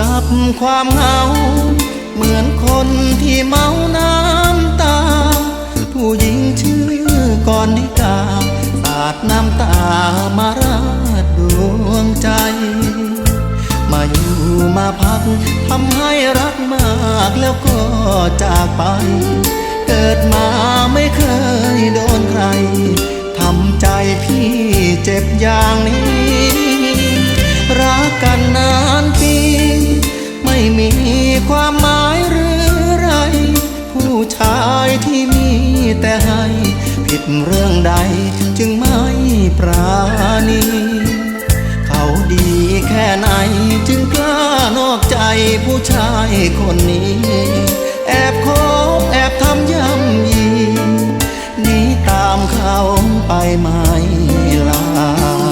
กับความเหงา เหมือนคนที่เมาน้ำตา ผู้หญิงชื่อก่อนนิกาสาดน้ำตามาราดดวงใจ มาอยู่มาพักทำให้รักมากแล้วก็จากไป เกิดมาไม่เคยโดนใครทำใจพี่เจ็บอย่างนี้ ความหมายหรือไร ผู้ชายที่มีแต่ให้ ผิดเรื่องใดจึงไม่ปราณีเขาดีแค่ไหนจึงกล้านอกใจผู้ชายคนนี้ แอบคบแอบทำย่ำยีหนีตามเขาไปไหม